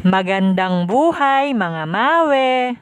Magandang buhay mga mawe!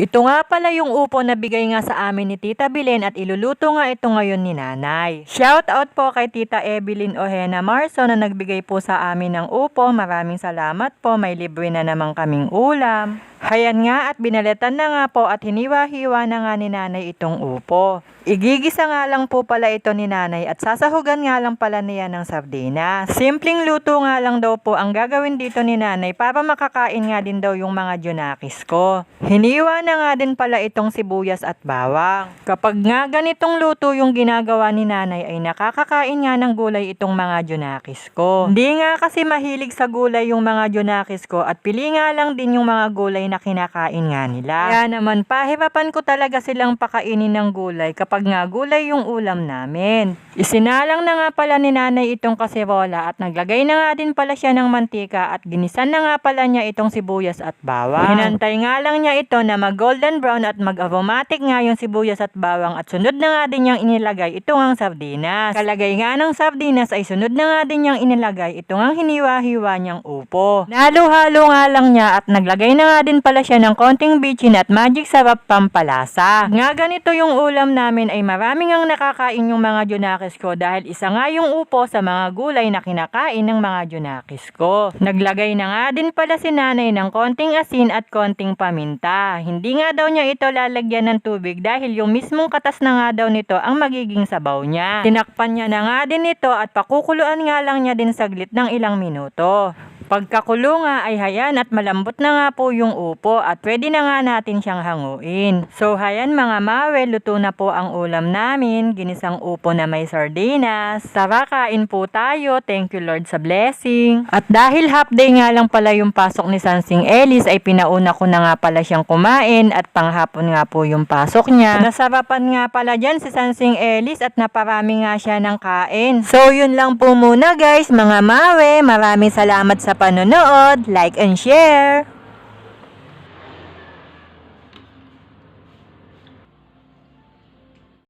Ito nga pala yung upo na bigay nga sa amin ni Tita Belen at iluluto nga ito ngayon ni Nanay. Shout out po kay Tita Evelyn Ojena Marso na nagbigay po sa amin ng upo. Maraming salamat po. May libre na naman kaming ulam. Hayan nga at binaletan na nga po at hiniwa-hiwa na nga ni Nanay itong upo. Igigisa nga lang po pala ito ni Nanay at sasahugan nga lang pala niya ng sardinas. Simpleng luto nga lang daw po ang gagawin dito ni Nanay para makakain nga din daw yung mga junakis ko. Hiniwa na nga din pala itong sibuyas at bawang. Kapag nga ganitong luto yung ginagawa ni Nanay ay nakakakain nga ng gulay itong mga junakis ko. Hindi nga kasi mahilig sa gulay yung mga junakis ko at pili nga lang din yung mga gulay na kinakain nga nila. Kaya naman pahirapan ko talaga silang pakainin ng gulay kapag nga gulay yung ulam namin. Isinalang na nga pala ni nanay itong kaserola at naglagay na nga din pala siya ng mantika at ginisan na nga pala niya itong sibuyas at bawang. Hinantay nga lang niya ito na mag golden brown at mag aromatic nga yung sibuyas at bawang at sunod na nga din niyang inilagay ito ngang sardinas. Kalagay nga ng sardinas ay sunod na nga din niyang inilagay ito ngang hiniwa-hiwa niyang upo. Nalo-halo nga lang niya at naglagay na nga din pala siya ng konting bitchin at magic sarap pampalasa. Nga ganito yung ulam namin ay marami ngang nakakain yung mga junakis ko dahil isa nga yung upo sa mga gulay na kinakain ng mga junakis ko. Naglagay na nga din pala si nanay ng konting asin at konting paminta. Hindi nga daw niya ito lalagyan ng tubig dahil yung mismong katas na nga daw nito ang magiging sabaw niya. Tinakpan niya na nga din ito at pakukuluan nga lang niya din saglit ng ilang minuto. Pagkakulo nga ay hayan at malambot na nga po yung upo at pwede na nga natin siyang hanguin. So hayan mga mawe, luto na po ang ulam namin, ginisang upo na may sardinas. Tara kain po tayo, thank you Lord sa blessing. At dahil half day nga lang pala yung pasok ni Sansing Ellis ay pinauna ko na nga pala siyang kumain at panghapon nga po yung pasok niya. Nasarapan nga pala dyan si Sansing Ellis at naparami nga siya ng kain. So yun lang po muna guys mga mawe, maraming salamat panonood, like and share.